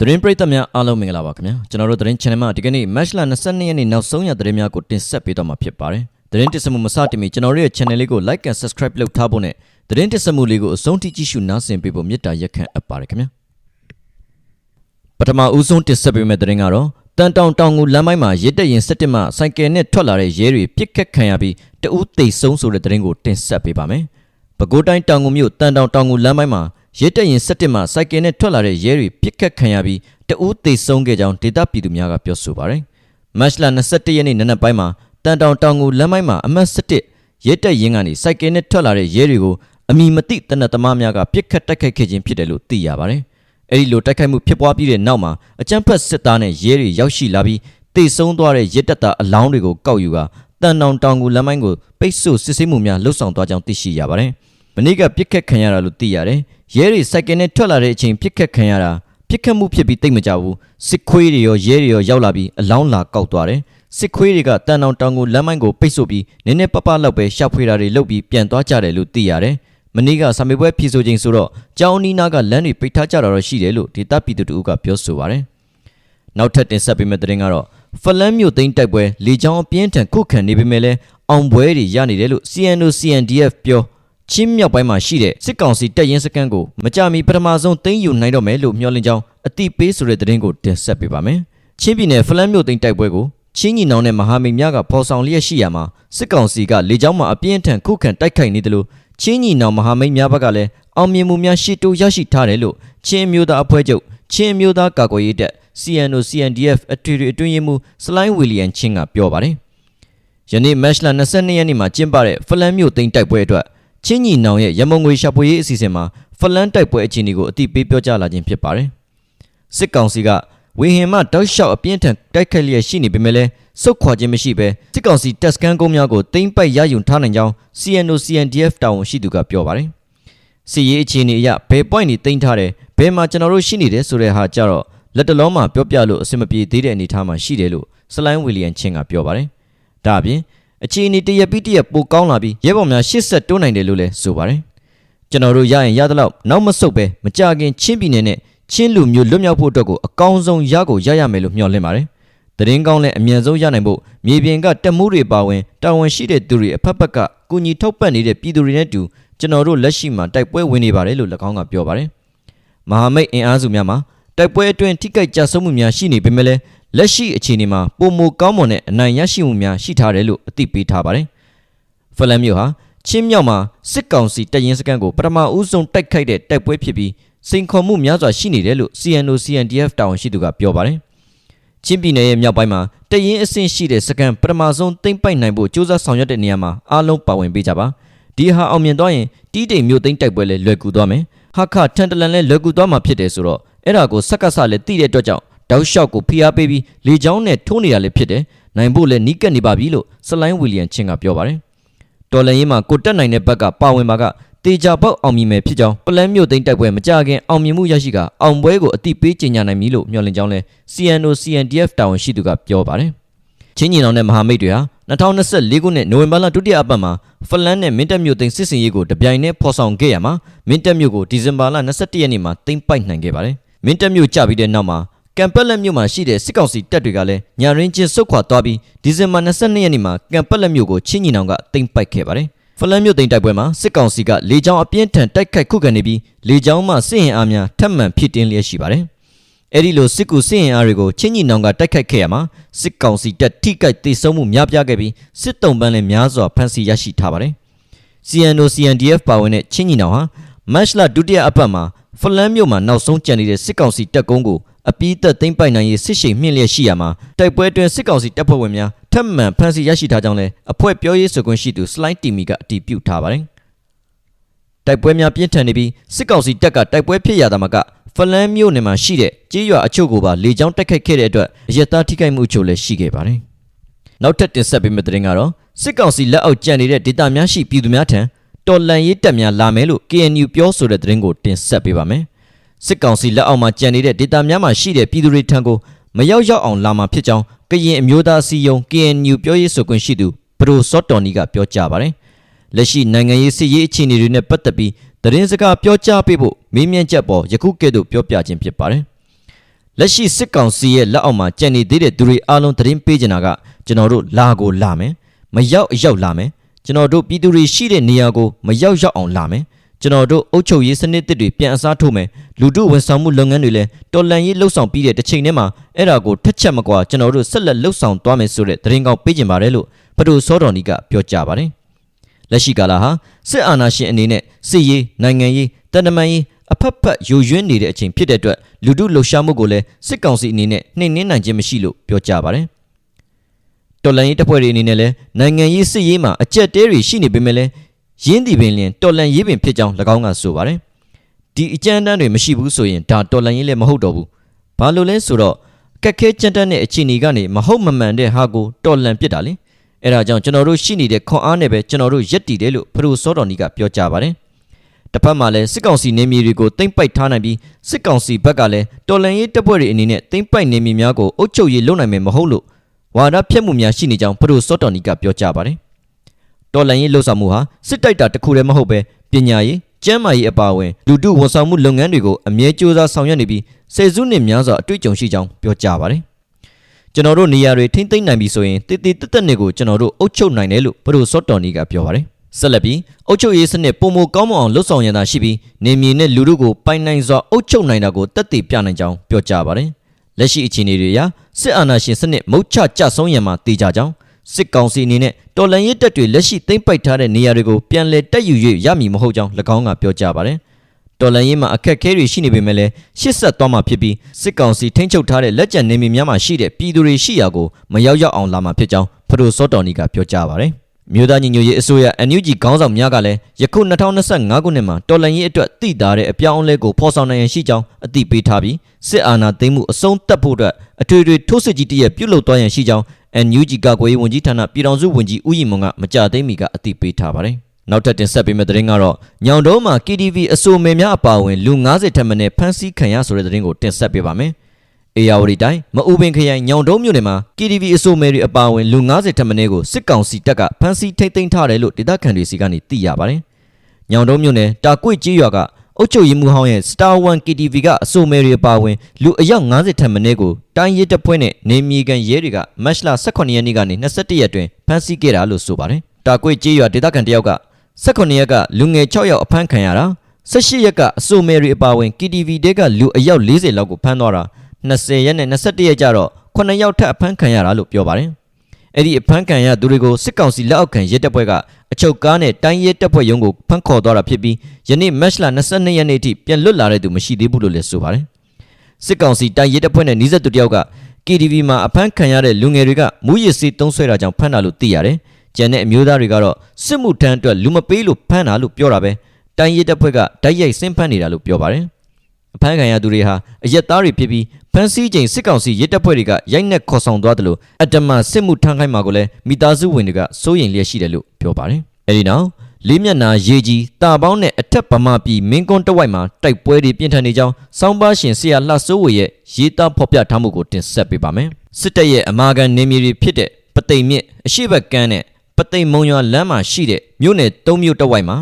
သတင်းပရိသတ်များအားလုံးမင်္ဂလာပါခင်ဗျာကျွန်တော်တို့သတင်း channel မှာဒီကနေ့ match လ22ရက်နေ့နောက်ဆုံးရသတင်းများကိုတင်ဆက်ပေးတော့မှာဖြစ်ပါတယ်သတင်းတင်ဆက်မှုမစတင်မီကျွန်တော်တို့ရဲ့ channel လေးကို like and subscribe လုပ်ထားဖို့နဲ့သတင်းတင်ဆက်မှုလေးကိုအဆုံးထိကြည့်ရှုနားဆင်ပေးဖို့မေတ္တာရက်ခံအပ်ပါတယ်ခင်ဗျာပထမဦးဆုံးတင်ဆက်ပေးမယ့်သတင်းကတော့တန်တောင်တောင်ငူလမ်းပိုင်းမှာရစ်တက်ရင်စက်တစ်မှစိုက်ကယ်နဲ့ထွက်လာတဲ့ရဲတွေပြစ်ခတ်ခံရပြီးတအူးတိတ်ဆုံးဆိုတဲ့သတင်းကိုတင်ဆက်ပေးပါမယ်ပဲခူးတိုင်းတောင်ငူမြို့တန်တောင်တောင်ငူလမ်းပိုင်းမှာ ရစ်တက်ရင်စက်တစ်မှစိုက်ကယ်နဲ့ထွက်လာတဲ့ရဲတွေပြစ်ခတ်ခံရပြီးတအူးတိတ်ဆုံးခဲ့ကြောင်းဒေသပြည်သူများကပြောဆိုပါတယ်မတ်လ21ရက်နေ့နံနက်ပိုင်းမှာတန်တောင်တောင်ငူလမ်းပိုင်းမှာအမှတ်17ရစ်တက်ရင်ကနေစိုက်ကယ်နဲ့ထွက်လာတဲ့ရဲတွေကိုအမီမတိတနက်သမားများကပြစ်ခတ်တိုက်ခိုက်ခဲ့ခြင်းဖြစ်တယ်လို့သိရပါတယ်အဲ့ဒီလိုတိုက်ခိုက်မှုဖြစ်ပွားပြီးတဲ့နောက်မှာအကြမ်းဖက်စစ်သားနဲ့ရဲတွေရောက်ရှိလာပြီးတိတ်ဆုံးသွားတဲ့ရစ်တက်တာအလောင်းတွေကိုကောက်ယူကတန်တောင်တောင်ကူလမ်းမိုင်းကိုပိတ်ဆို့စစ်ဆေးမှုများလှုပ်ဆောင်သွားကြောင်းသိရှိရပါတယ်။ မနေ့ကပြစ်ခတ်ခံရတာလို့သိရတယ်။ရဲတွေစိုက်ကယ်နဲ့ထွက်လာတဲ့အချိန်ပြစ်ခတ်ခံရတာပြစ်ခတ်မှုဖြစ်ပြီးတိတ်မကြဘူး။စစ်ခွေးတွေရောရဲတွေရောရောက်လာပြီးအလောင်းလာကောက်သွားတယ်။စစ်ခွေးတွေကတန်တောင်တောင်ကူလမ်းမိုင်းကိုပိတ်ဆို့ပြီးနည်းနည်းပပလောက်ပဲရှာဖွေတာတွေလုပ်ပြီးပြန်သွားကြတယ်လို့သိရတယ်။မနေ့ကစာမေးပွဲဖြေဆိုခြင်းဆိုတော့ကျောင်းနီးနားကလမ်းတွေပိတ်ထားကြတာတော့ရှိတယ်လို့ဒေသပြည်သူတို့ကပြောဆိုပါတယ်။နောက်ထပ်တင်ဆက်ပေးမယ့်သတင်းကတော့ဖလန်းမြို့သိမ်းတိုက်ပွဲလေကြောင်းအပြင်းထန်ခုခံနေပေမဲ့လည်းအောင်ပွဲတွေရနေတယ်လို့ CNO CNDF ပြော ချင်းမြောက်ပိုင်းမှာရှိတဲ့စစ်ကောင်စီတပ်ရင်းစခန်းကိုမကြမီပထမဆုံးသိမ်းယူနိုင်တော့မယ်လို့မျှော်လင့်ကြောင်းအတိပေးဆိုတဲ့သတင်းကိုတင်ဆက်ပေးပါမယ်။ချင်းပြည်နယ်ဖလန်းမြို့သိမ်းတိုက်ပွဲကိုချင်းညီနောင်နဲ့မဟာမိတ်များကပေါ်ဆောင်လျက်ရှိရာမှာစစ်ကောင်စီကလေကြောင်းမှာအပြင်းထန်ခုခံတိုက်ခိုက်နေတယ်လို့ချင်းညီနောင်မဟာမိတ်များဘက်ကလည်းအောင်မြင်မှုများရှိတိုးရရှိထားတယ်လို့ချင်းမျိုးသားအဖွဲ့ချုပ်ချင်းမျိုးသားကာကွယ်ရေးတပ် CNO CNDF အထွေထွေအတွင်းရေးမှူးစလိုင်းဝီလီယံချင်းကပြောပါတယ်။ယနေ့မတ်လ22ရက်နေ့မှာကျင်းပတဲ့ဖလန်မြို့သိမ်းတိုက်ပွဲအတွက် ချင်းညီနောင်ရဲ့ရမုံငွေရှာဖွေရေးအစီအစဉ်မှာဖလန်တိုက်ပွဲအခြေအနေကိုအတိပေးပြောကြားလာခြင်းဖြစ်ပါတယ်။စစ်ကောင်စီကဝေဟင်မှတောက်လျှောက်အပြင်းထန်တိုက်ခတ်လျက်ရှိနေပေမဲ့လည်းစုတ်ခွာခြင်းမရှိဘဲစစ်ကောင်စီတပ်စခန်းကုန်းများကိုသိမ်းပိုက်ရယူထားနိုင်ကြောင်း CNO CNDF တာဝန်ရှိသူကပြောပါတယ်။စစ်ရေးအခြေအနေအရဘယ် point တွေသိမ်းထားတယ်ဘယ်မှာကျွန်တော်တို့ရှိနေတယ်ဆိုတဲ့ဟာကြတော့လက်တလုံးမှာပြောပြလို့အဆင်မပြေသေးတဲ့အနေအထားမှာရှိတယ်လို့စလိုင်းဝီလီယံချင်းကပြောပါတယ်။ဒါအပြင် အခြေအနေတရပြီးတရပိုကောင်းလာပြီးရဲဘော်များရှစ်ဆက်တိုးနိုင်တယ်လို့လည်းဆိုပါတယ်။ကျွန်တော်တို့ရရင်ရသလောက်နောက်မဆုတ်ပဲမကြခင်ချင်းပြည်နယ်နဲ့ချင်းလူမျိုးလွတ်မြောက်ဖို့အတွက်ကိုအကောင်းဆုံးရကိုရရမယ်လို့မျှော်လင့်ပါတယ်။တရင်ကောင်းလည်းအမြန်ဆုံးရနိုင်ဖို့မြေပြင်ကတက်မှုတွေပါဝင်တာဝန်ရှိတဲ့သူတွေအဖက်ဖက်ကကူညီထောက်ပံ့နေတဲ့ပြည်သူတွေနဲ့တူကျွန်တော်တို့လက်ရှိမှာတိုက်ပွဲဝင်နေပါတယ်လို့၎င်းကပြောပါတယ်။မဟာမိတ်အင်အားစုများမှာတိုက်ပွဲအတွင်းထိခိုက်ကြဆုံးမှုများရှိနေပေမဲ့လည်း လက်ရှိအခြေအနေမှာပုံမကောင်းမွန်တဲ့အနိုင်ရရှိမှုများရှိထားတယ်လို့အသိပေးထားပါတယ်။ဖလန်မြို့ဟာချင်းမြောက်မှာစစ်ကောင်စီတပ်ရင်းစခန်းကိုပထမဦးဆုံးတိုက်ခိုက်တဲ့တိုက်ပွဲဖြစ်ပြီးစိန်ခေါ်မှုများစွာရှိနေတယ်လို့ CNO CNDF တာဝန်ရှိသူကပြောပါတယ်။ချင်းပြည်နယ်ရဲ့မြောက်ပိုင်းမှာတရင်အဆင့်ရှိတဲ့စကန်ပထမဆုံးသိမ့်ပိုက်နိုင်ဖို့စ조사ဆောင်ရွက်တဲ့နေရာမှာအားလုံးပါဝင်ပေးကြပါဒီဟာအောင်မြင်သွားရင်တီးတိမ်မြို့သိမ့်တိုက်ပွဲလည်းလွယ်ကူသွားမယ်ဟာခထန်တလန်လည်းလွယ်ကူသွားမှာဖြစ်တယ်ဆိုတော့အဲ့ဒါကိုစက်ကဆလည်းသိတဲ့အတွက်ကြောင့် တောက်လျှောက်ကိုဖိအားပေးပြီးလေချောင်းနဲ့ထိုးနေတာလည်းဖြစ်တယ်နိုင်ဖို့လည်းနီးကပ်နေပါပြီလို့စလိုင်းဝီလီယံချင်းကပြောပါတယ်တော်လန်ရင်မှာကိုတက်နိုင်တဲ့ဘက်ကပါဝင်ပါကတေချာပေါက်အောင်မြင်မယ်ဖြစ်ကြောင်းပလန်မြို့သိမ်းတိုက်ပွဲမကြခင်အောင်မြင်မှုရရှိကအောင်ပွဲကိုအတိပေးကြေညာနိုင်ပြီလို့မျှော်လင့်ကြောင်းလဲ CNO CNDF တာဝန်ရှိသူကပြောပါတယ်ချင်းညီနောင်နဲ့မဟာမိတ်တွေဟာ2024ခုနှစ်နိုဝင်ဘာလဒုတိယအပတ်မှာဖလန်နဲ့မင်းတပ်မြို့သိမ်းစစ်စင်ရေးကိုတပြိုင်တည်းဖော်ဆောင်ခဲ့ရမှာမင်းတပ်မြို့ကိုဒီဇင်ဘာလ22ရက်နေ့မှာသိမ်းပိုက်နိုင်ခဲ့ပါတယ်မင်းတပ်မြို့ကြပြီးတဲ့နောက်မှာ ကမ်ပက်လက်မြို့မှာရှိတဲ့စစ်ကောင်စီတပ်တွေကလည်းညာရင်းချင်းစုတ်ခွာသွားပြီးဒီဇင်ဘာ22ရက်နေ့မှာကမ်ပက်လက်မြို့ကိုချင်းညီနောင်ကသိမ်းပိုက်ခဲ့ပါတယ်ဖလန်မြို့သိမ်းတိုက်ပွဲမှာစစ်ကောင်စီကလေကြောင်းအပြင်းထန်တိုက်ခိုက်ခုခံနေပြီးလေကြောင်းမှစစ်ရင်အားများထပ်မံဖြစ်တင်းလျက်ရှိပါတယ်အဲ့ဒီလိုစစ်ကူစစ်ရင်အားတွေကိုချင်းညီနောင်ကတိုက်ခိုက်ခဲ့ရမှာစစ်ကောင်စီတပ်ထိခိုက်ဒေဆုံးမှုများပြားခဲ့ပြီးစစ်တုံးပန်းလည်းများစွာဖမ်းဆီးရရှိထားပါတယ် CNO CNDF ပါဝင်တဲ့ချင်းညီနောင်ဟာမတ်လဒုတိယအပတ်မှာဖလန်မြို့မှာနောက်ဆုံးကြံနေတဲ့စစ်ကောင်စီတပ်ကုန်းကို အပီးသက်သိမ်းပိုက်နိုင်ရေးစစ်ရှိန်မြင့်လျက်ရှိရမှာတိုက်ပွဲတွင်စစ်ကောင်စီတပ်ဖွဲ့ဝင်များထပ်မံဖမ်းဆီးရရှိထားကြောင်းလည်းအဖွဲ့ပြောရေးဆိုခွင့်ရှိသူ slide TV ကအတည်ပြုထားပါတယ်။တိုက်ပွဲများပြင်းထန်နေပြီးစစ်ကောင်စီတပ်ကတိုက်ပွဲဖြစ်ရတာမှာကဖလန်မြို့နယ်မှာရှိတဲ့ကြေးရွာအချို့ကိုပါလေကြောင်းတိုက်ခိုက်ခဲ့တဲ့အတွက်အရက်သားထိခိုက်မှုအချို့လည်းရှိခဲ့ပါတယ်။နောက်ထပ်တင်ဆက်ပေးမယ့်သတင်းကတော့စစ်ကောင်စီလက်အောက်ကျန်နေတဲ့ဒေသများရှိပြည်သူများထံတော်လန်ရေးတပ်များလာမယ်လို့ KNU ပြောဆိုတဲ့သတင်းကိုတင်ဆက်ပေးပါမယ်။ စစ်ကောင်စီလက်အောက်မှာကျန်နေတဲ့ဒေသများမှာရှိတဲ့ပြည်သူတွေထံကိုမရောက်ရောက်အောင်လာမှာဖြစ်ကြောင်းကရင်အမျိုးသားအစည်းအရုံး KNU ပြောရေးဆိုခွင့်ရှိသူဘရိုစော့တော်နီကပြောကြားပါတယ်။လက်ရှိနိုင်ငံရေးစစ်ရေးအခြေအနေတွေနဲ့ပတ်သက်ပြီးသတင်းစကားပြောကြားပေးဖို့မေးမြန်းချက်ပေါ်ယခုကဲ့သို့ပြောပြခြင်းဖြစ်ပါတယ်။လက်ရှိစစ်ကောင်စီရဲ့လက်အောက်မှာကြံနေသေးတဲ့သူတွေအားလုံးသတင်းပေးကြတာကကျွန်တော်တို့လာကိုလာမယ်မရောက်အရောက်လာမယ်ကျွန်တော်တို့ပြည်သူတွေရှိတဲ့နေရာကိုမရောက်ရောက်အောင်လာမယ် ကျွန်တော်တို့အုပ်ချုပ်ရေးစနစ်တစ်တွေပြန်အစားထိုးမယ်လူထုဝန်ဆောင်မှုလုပ်ငန်းတွေလည်းတော်လန်ရေးလှုပ်ဆောင်ပြီးတဲ့တစ်ချိန်တည်းမှာအဲ့ဒါကိုထက်ချက်မကွာကျွန်တော်တို့ဆက်လက်လှုပ်ဆောင်သွားမယ်ဆိုတဲ့သတင်းကောင်းပေးကြပါတယ်လို့ပဒိုစောတော်နီကပြောကြားပါတယ်လက်ရှိကာလဟာစစ်အာဏာရှင်အနေနဲ့စစ်ရေးနိုင်ငံရေးတန်တမန်ရေးအဖက်ဖက်ယိုယွင်းနေတဲ့အချိန်ဖြစ်တဲ့အတွက်လူထုလှုပ်ရှားမှုကိုလည်းစစ်ကောင်စီအနေနဲ့နှိမ်နင်းနိုင်ခြင်းမရှိလို့ပြောကြားပါတယ်တော်လန်ရေးတပ်ဖွဲ့တွေအနေနဲ့လည်းနိုင်ငံရေးစစ်ရေးမှာအကြက်တဲတွေရှိနေပေမဲ့လည်း ရင်းဒီပင်လင်တော်လန်ရေးပင်ဖြစ်ကြောင်း၎င်းကဆိုပါတယ်ဒီအကြမ်းတမ်းတွေမရှိဘူးဆိုရင်ဒါတော်လန်ရေးလည်းမဟုတ်တော့ဘူးဘာလို့လဲဆိုတော့ကက်ခဲကြမ်းတမ်းတဲ့အခြေအနေကနေမဟုတ်မမှန်တဲ့ဟာကိုတော်လန်ပစ်တာလေအဲဒါကြောင့်ကျွန်တော်တို့ရှိနေတဲ့ခွန်အားနဲ့ပဲကျွန်တော်တို့ရက်တည်တယ်လို့ဖရိုစောတော်နီကပြောကြားပါတယ်တစ်ဖက်မှာလည်းစစ်ကောင်စီနေမြေတွေကိုတိမ့်ပိုက်ထားနိုင်ပြီးစစ်ကောင်စီဘက်ကလည်းတော်လန်ရေးတပ်ဖွဲ့တွေအနေနဲ့တိမ့်ပိုက်နေမြေများကိုအုပ်ချုပ်ရေးလုပ်နိုင်မယ်မဟုတ်လို့ဝါဒဖြတ်မှုများရှိနေကြောင်းဖရိုစောတော်နီကပြောကြားပါတယ် တော်လန်ရေးလှုပ်ဆောင်မှုဟာစစ်တိုက်တာတစ်ခုတည်းမဟုတ်ပဲပညာရေးကျန်းမာရေးအပါအဝင်လူထုဝန်ဆောင်မှုလုပ်ငန်းတွေကိုအမြဲစ조사ဆောင်ရွက်နေပြီးဆယ်စုနှစ်များစွာအတွေ့အကြုံရှိကြောင်းပြောကြားပါတယ်ကျွန်တော်တို့နေရာတွေထိမ့်သိမ့်နိုင်ပြီဆိုရင်တည်တည်တက်တက်နေကိုကျွန်တော်တို့အုပ်ချုပ်နိုင်တယ်လို့ဘရိုစောတော်နီကပြောပါတယ်ဆက်လက်ပြီးအုပ်ချုပ်ရေးစနစ်ပုံမကောင်းမအောင်လှုပ်ဆောင်ရတာရှိပြီးနေမြေနဲ့လူထုကိုပိုင်နိုင်စွာအုပ်ချုပ်နိုင်တာကိုတက်တည်ပြနိုင်ကြောင်းပြောကြားပါတယ်လက်ရှိအခြေအနေတွေအရစစ်အာဏာရှင်စနစ်မုတ်ချကြဆုံးရမှာတည်ကြကြောင်း စစ်ကောင်စီအနေနဲ့တော်လန်ရေးတပ်တွေလက်ရှိသိမ်းပိုက်ထားတဲ့နေရာတွေကိုပြန်လည်တက်ယူ၍ရမည်မဟုတ်ကြောင်း၎င်းကပြောကြားပါတယ်။တော်လန်ရေးမှာအခက်အခဲတွေရှိနေပေမဲ့လည်းရှစ်ဆက်သွားမှာဖြစ်ပြီးစစ်ကောင်စီထိန်းချုပ်ထားတဲ့လက်ကျန်နေမြေများမှာရှိတဲ့ပြည်သူတွေရှိရာကိုမရောက်ရောက်အောင်လာမှာဖြစ်ကြောင်းဖရိုစောတော်နီကပြောကြားပါတယ်။မြို့သားညီညွတ်ရေးအစိုးရ NUG ခေါင်းဆောင်များကလည်းယခု2025ခုနှစ်မှာတော်လန်ရေးအတွက်တည်တာတဲ့အပြောင်းအလဲကိုဖော်ဆောင်နိုင်ရန်ရှိကြောင်းအသိပေးထားပြီးစစ်အာဏာသိမ်းမှုအဆုံးသတ်ဖို့အတွက်အထွေထွေထိုးစစ်ကြီးတရက်ပြုလုပ်သွားရန်ရှိကြောင်း NUG ကကွယ်ရေးဝန်ကြီးဌာနပြည်ထောင်စုဝန်ကြီးဦးရီမွန်ကမကြသိမီကအသိပေးထားပါတယ်။နောက်ထပ်တင်ဆက်ပေးမယ့်သတင်းကတော့ညောင်တုံးမှာ KTV အဆိုမယ်များအပါအဝင်လူ90ထက်မနည်းဖမ်းဆီးခံရဆိုတဲ့သတင်းကိုတင်ဆက်ပေးပါမယ်။အေယာဝတီတိုင်းမအူပင်ခရိုင်ညောင်တုံးမြို့နယ်မှာ KTV အဆိုမယ်တွေအပါအဝင်လူ90ထက်မနည်းကိုစစ်ကောင်စီတပ်ကဖမ်းဆီးထိတ်သိမ်းထားတယ်လို့ဒေသခံတွေစီကနေသိရပါတယ်။ညောင်တုံးမြို့နယ်တာကွေ့ကြီးရွာက အုတ်ချုပ်ရီမူဟောင်းရဲ့ Star 1 KTV ကအဆိုမယ်တွေပါဝင်လူအယောက်90ထက်မနည်းကိုတိုင်းရဲတပ်ဖွဲ့နဲ့နေမြေကန်ရဲတွေကမတ်လ18ရက်နေ့ကနေ21ရက်တွင်ဖမ်းဆီးခဲ့တာလို့ဆိုပါတယ်။တာကွေကျေးရွာဒေသခံတယောက်က18ရက်ကလူငယ်6ယောက်အဖမ်းခံရတာ18ရက်ကအဆိုမယ်တွေအပါဝင် KTV တဲကလူအယောက်40လောက်ကိုဖမ်းသွားတာ20ရက်နဲ့21ရက်ကျတော့9ယောက်ထပ်အဖမ်းခံရတာလို့ပြောပါတယ်။ အဲ့ဒီအဖမ်းခံရသူတွေကိုစစ်ကောင်စီလက်အောက်ခံရဲတပ်ဖွဲ့ကအချုပ်ကားနဲ့တိုင်းရဲတပ်ဖွဲ့ရုံးကိုဖမ်းခေါ်သွားတာဖြစ်ပြီးယနေ့မတ်လ22ရက်နေ့အထိပြန်လွတ်လာတဲ့သူမရှိသေးဘူးလို့လည်းဆိုပါတယ်။စစ်ကောင်စီတိုင်းရဲတပ်ဖွဲ့နဲ့နှီးဆက်သူတယောက်က KTV မှာအဖမ်းခံရတဲ့လူငယ်တွေကမူရစ်စီတုံးဆွဲတာကြောင့်ဖမ်းတာလို့သိရတယ်။ကျန်တဲ့အမျိုးသားတွေကတော့စစ်မှုထမ်းအတွက်လူမပေးလို့ဖမ်းတာလို့ပြောတာပဲ။တိုင်းရဲတပ်ဖွဲ့ကတိုက်ရိုက်ဆင်းဖမ်းနေတာလို့ပြောပါတယ်။ အဖမ်းခံရသူတွေဟာအရက်သားတွေဖြစ်ပြီးဖမ်းဆီးချိန်စစ်ကောင်စီရဲတပ်ဖွဲ့တွေကရိုက်နှက်ခေါ်ဆောင်သွားတယ်လို့အတ္တမစစ်မှုထမ်းခိုင်းမှာကိုလည်းမိသားစုဝင်တွေကစိုးရိမ်လျက်ရှိတယ်လို့ပြောပါတယ်။အဲဒီနောက်လေးမျက်နာရေကြီးတာပေါင်းနဲ့အထက်ဗမာပြည်မင်းကွန်းတဝိုက်မှာတိုက်ပွဲတွေပြင်းထန်နေကြောင်းစောင်းပါရှင်ဆရာလှစိုးဝေရဲ့ရေးသားဖော်ပြထားမှုကိုတင်ဆက်ပေးပါမယ်။စစ်တပ်ရဲ့အမာခံနေမြေတွေဖြစ်တဲ့ပသိမ်မြစ်အရှိဘက်ကမ်းနဲ့ပသိမ်မုံရွာလမ်းမှာရှိတဲ့မြို့နယ်၃မြို့တဝိုက်မှာ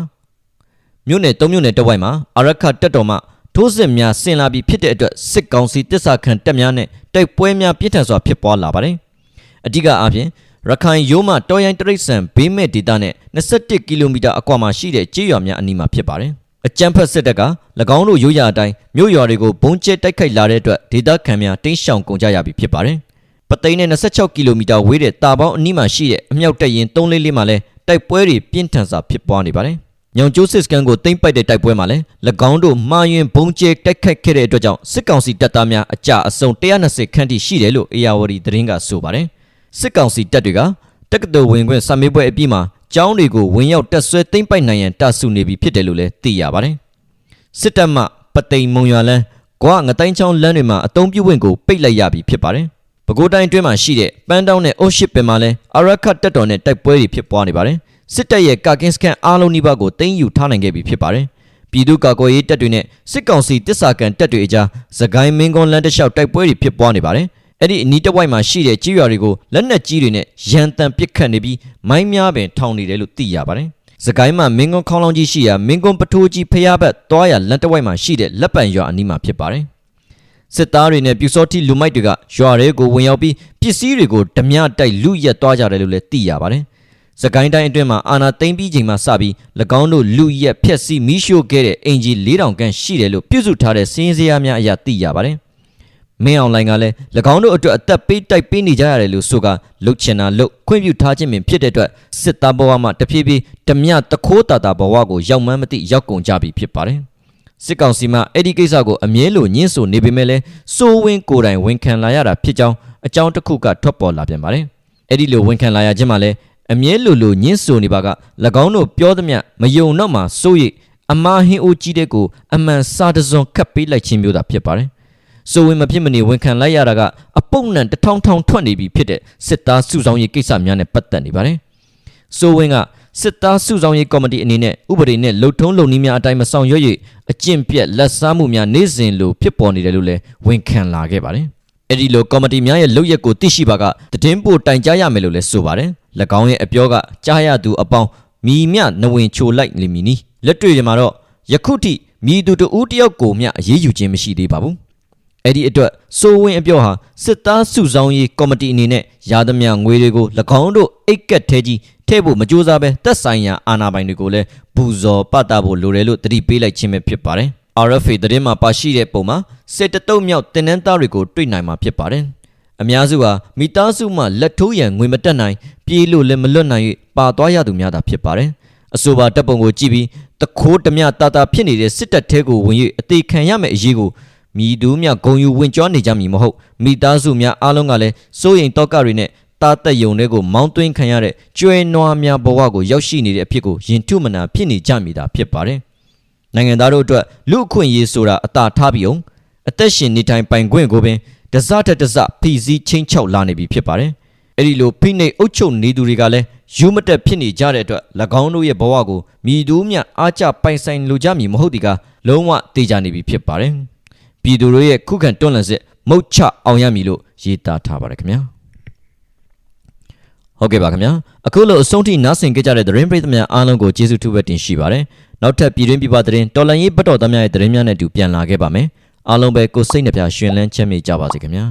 မြို့နယ်၃မြို့နယ်တဝိုက်မှာအရခတက်တော်မှ ထိုးစစ်များဆင်လာပြီးဖြစ်တဲ့အတွက်စစ်ကောင်စီတစ္ဆာခံတပ်များနဲ့တိုက်ပွဲများပြင်းထန်စွာဖြစ်ပွားလာပါတယ်။အဓိကအားဖြင့်ရခိုင်ရိုးမတော်ရိုင်းတရိတ်ဆန်ဘေးမဲ့ဒေသနဲ့21ကီလိုမီတာအကွာမှာရှိတဲ့ကြေးရွာများအနီးမှာဖြစ်ပါတယ်။အကြမ်းဖက်စစ်တပ်က၎င်းတို့ရိုးရာအတိုင်းမြို့ရွာတွေကိုဘုံကျဲတိုက်ခိုက်လာတဲ့အတွက်ဒေသခံများတင်းရှောင်ကုန်ကြရပြီဖြစ်ပါတယ်။ပသိန်းနဲ့26ကီလိုမီတာဝေးတဲ့တာပေါင်းအနီးမှာရှိတဲ့အမြောက်တပ်ရင်344မှာလည်းတိုက်ပွဲတွေပြင်းထန်စွာဖြစ်ပွားနေပါတယ်။ ညောင်ကျိုးစစ်စကန်ကိုတိမ့်ပိုက်တဲ့တိုက်ပွဲမှာလည်း၎င်းတို့မှားယွင်းဘုံကျဲတိုက်ခိုက်ခဲ့တဲ့အတွက်ကြောင့်စစ်ကောင်စီတပ်သားများအကြအဆုံ120ခန်းထိရှိတယ်လို့အေယာဝတီသတင်းကဆိုပါတယ်။စစ်ကောင်စီတပ်တွေကတက္ကသိုလ်ဝင်ခွင့်စာမေးပွဲအပြီးမှာကျောင်းတွေကိုဝင်ရောက်တက်ဆွဲသိမ့်ပိုက်နိုင်ရန်တဆူနေပြီဖြစ်တယ်လို့လည်းသိရပါတယ်။စစ်တပ်မှပသိမ်မုံရွာလန်းကွာငတိုင်းချောင်းလမ်းတွေမှာအုံပြုဝင်ကိုပိတ်လိုက်ရပြီဖြစ်ပါတယ်။ပဲခူးတိုင်းအတွင်းမှာရှိတဲ့ပန်းတောင်းနဲ့အုတ်ရှစ်ပင်မှာလည်းအရခတ်တက်တော်နဲ့တိုက်ပွဲတွေဖြစ်ပွားနေပါတယ်။ စစ်တပ်ရဲ့ကာကင်းစကန်အားလုံးနှိပါကိုတင်းယူထားနိုင်ခဲ့ပြီဖြစ်ပါတယ်။ပြည်သူ့ကာကွယ်ရေးတပ်တွေနဲ့စစ်ကောင်စီတစ္ဆာကန်တပ်တွေအကြားသခိုင်းမင်းကွန်လန်တလျှောက်တိုက်ပွဲတွေဖြစ်ပွားနေပါတယ်။အဲ့ဒီအနီးတစ်ဝိုက်မှာရှိတဲ့ကြေးရွာတွေကိုလက်နက်ကြီးတွေနဲ့ရန်တမ်းပစ်ခတ်နေပြီးမိုင်းများပင်ထောင်နေတယ်လို့သိရပါတယ်။စကိုင်းမှာမင်းကွန်းခေါင်းလောင်းကြီးရှိရာမင်းကွန်းပထိုးကြီးဖျားဘက်သွားရလန်တစ်ဝိုက်မှာရှိတဲ့လက်ပံရွာအနီးမှာဖြစ်ပါတယ်။စစ်သားတွေနဲ့ပြူစောတိလူမိုက်တွေကရွာတွေကိုဝင်ရောက်ပြီးပစ္စည်းတွေကိုဓမြတိုက်လူရက်သွားကြတယ်လို့လည်းသိရပါတယ်။ စကိုင်းတိုင်းအတွင်းမှာအာနာသိမ့်ပြီးချိန်မှစပြီး၎င်းတို့လူရက်ဖျက်ဆီးမိရှို့ခဲ့တဲ့အင်ဂျီ4000ခန့်ရှိတယ်လို့ပြုစုထားတဲ့စင်းစရာများအရာသိရပါတယ်။မင်းအောင်လိုင်ကလည်း၎င်းတို့အတွက်အသက်ပေးတိုက်ပေးနေကြရတယ်လို့ဆိုကလှုပ်ချင်တာလှုပ်ခွင့်ပြုထားခြင်းပင်ဖြစ်တဲ့အတွက်စစ်သားဘဝမှာတဖြည်းဖြည်းဓမြတခိုးတာတာဘဝကိုရောက်မှန်းမသိရောက်ကုန်ကြပြီဖြစ်ပါတယ်။စစ်ကောင်စီမှအဲ့ဒီကိစ္စကိုအမြဲလိုညှင်းဆိုနေပေမဲ့လည်းစိုးဝင်းကိုယ်တိုင်ဝန်ခံလာရတာဖြစ်ကြောင်းအကြောင်းတစ်ခုကထွက်ပေါ်လာပြန်ပါတယ်။အဲ့ဒီလိုဝန်ခံလာရခြင်းမှာလည်း အမြဲလိုလိုညှင်းဆိုနေပါက၎င်းတို့ပြောသမျှမယုံတော့မှစိုးရိမ်အမားဟင်းအိုးကြီးတဲ့ကိုအမှန်စာတစွန်ခတ်ပေးလိုက်ခြင်းမျိုးသာဖြစ်ပါတယ်။စိုးဝင်းမဖြစ်မနေဝန်ခံလိုက်ရတာကအပုတ်နံတထောင်ထောင်ထွက်နေပြီဖြစ်တဲ့စစ်သားစုဆောင်ရေးကိစ္စများနဲ့ပတ်သက်နေပါတယ်။စိုးဝင်းကစစ်သားစုဆောင်ရေးကော်မတီအနေနဲ့ဥပဒေနဲ့လုံထုံးလုံနည်းများအတိုင်းမဆောင်ရွက်၍အကျင့်ပြက်လက်စားမှုများနေ့စဉ်လိုဖြစ်ပေါ်နေတယ်လို့လည်းဝန်ခံလာခဲ့ပါတယ်။ အဲ့ဒီလိုကော်မတီများရဲ့လုပ်ရက်ကိုသိရှိပါကတည်င်းပို့တိုင်ကြားရမယ်လို့လည်းဆိုပါတယ်။၎င်းရဲ့အပြောကကြားရသူအပေါင်းမိမြနဝင်ချိုလိုက်လိမ့်မည်နီ။လက်တွေ့မှာတော့ယခုထိမိသူတဦးတယောက်ကိုမျှအရေးယူခြင်းမရှိသေးပါဘူး။အဲ့ဒီအတွက်စိုးဝင်းအပြောဟာစစ်သားစုဆောင်ရေးကော်မတီအနေနဲ့ရသမျှငွေတွေကို၎င်းတို့အိတ်ကက်ထဲကြီးထည့်ဖို့မကြိုးစားပဲတက်ဆိုင်ရာအာဏာပိုင်တွေကိုလည်းပူဇော်ပတဖို့လိုတယ်လို့တတိပေးလိုက်ခြင်းပဲဖြစ်ပါတယ်။ RFA သတင်းမှာပါရှိတဲ့ပုံမှာစစ်တတုံးမြောက်တင်နန်းသားတွေကိုတွေ့နိုင်မှာဖြစ်ပါတယ်။အများစုဟာမိသားစုမှလက်ထိုးရန်ငွေမတက်နိုင်ပြေးလို့လည်းမလွတ်နိုင်၍ပါသွားရသူများသာဖြစ်ပါတယ်။အဆိုပါတပ်ပုံကိုကြည့်ပြီးတခိုးဓမြတာတာဖြစ်နေတဲ့စစ်တပ်ထဲကိုဝင်၍အသေးခံရမယ့်အရေးကိုမိသူမြဂုံယူဝင်ကြောနေကြမည်မဟုတ်မိသားစုများအားလုံးကလည်းစိုးရိမ်တော့ကတွေနဲ့တာသက်ယုံတွေကိုမောင်းသွင်းခံရတဲ့ကျွဲနွားများဘဝကိုရောက်ရှိနေတဲ့အဖြစ်ကိုယင်ထုမနာဖြစ်နေကြမိတာဖြစ်ပါတယ်။ နိုင်ငံသားတို့အတွက်လူအခွင့်အရေးဆိုတာအသာထားပြီးအောင်အသက်ရှင်နေထိုင်ပိုင်ခွင့်ကိုပင်တစထက်တစဖိစီးချင်းချောက်လာနေပြီဖြစ်ပါတယ်။အဲ့ဒီလိုဖိနှိပ်အုပ်ချုပ်နေသူတွေကလည်းယူမတက်ဖြစ်နေကြတဲ့အတွက်၎င်းတို့ရဲ့ဘဝကိုမိသူမြအားကျပိုင်ဆိုင်လိုကြမည်မဟုတ်ဒီကလုံးဝတေချာနေပြီဖြစ်ပါတယ်။ပြည်သူတို့ရဲ့ခုခံတွန်းလှန်စစ်မုတ်ချအောင်ရမည်လို့ရေးသားထားပါတယ်ခင်ဗျာဟုတ်ကဲ့ပါခင်ဗျာအခုလို့အဆုံးထိနားဆင်ကြကြတဲ့သတင်းပရိသတ်များအားလုံးကိုကျေးဇူးထူးပဲတင်ရှိပါတယ် နောက်ထပ်ပြည်တွင်းပြည်ပသတင်းတော်လန်ရေးပတ်တော်သားများရဲ့သတင်းများနဲ့အတူပြန်လာခဲ့ပါမယ်အားလုံးပဲကိုယ်စိတ်နှပြရှင်လန်းချမ်းမြေ့ကြပါစေခင်ဗျာ